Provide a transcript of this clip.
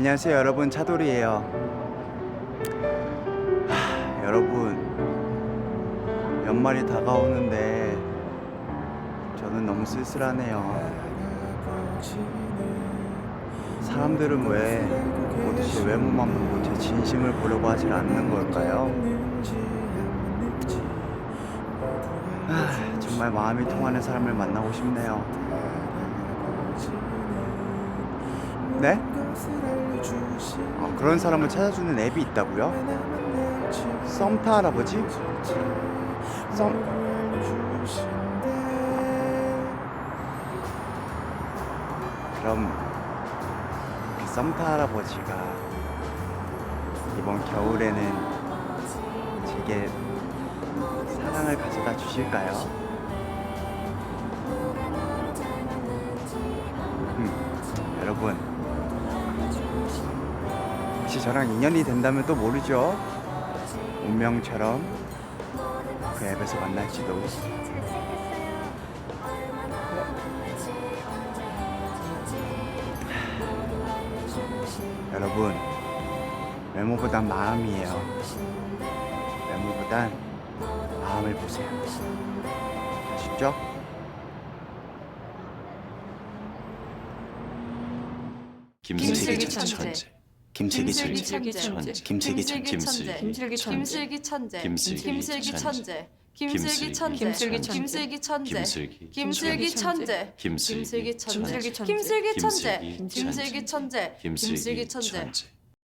안녕하세요 여러분 차돌이에요 하, 여러분 연말이 다가오는데 저는 너무 쓸쓸하네요 사람들은 왜 모두 외모만 보고 제 진심을 보려고 하질 않는 걸까요? 아, 정말 마음이 통하는 사람을 만나고 싶네요. 네? 아, 그런 사람을 찾아주는 앱이 있다고요? 썸타 할아버지? 썸 그럼 그 썸타 할아버지가 이번 겨울에는 제게 사랑을 가져다 주실까요? 음, 여러분 혹시 저랑 인연이 된다면 또 모르죠? 운명처럼 그 앱에서 만날지도. 여러분 외모보단 마음이에요. 외모보단 마음을 보세요. 아시죠? 김슬기 천재 김슬기 김슬기 천재 천재 김슬기 천재 김슬기 천재 김슬기 천재 김슬기 김슬기 천재 김슬기 천재 김슬기 천재 김슬기 천재 김슬기 천재 김슬기 천재 김슬기 천재 김슬기 천재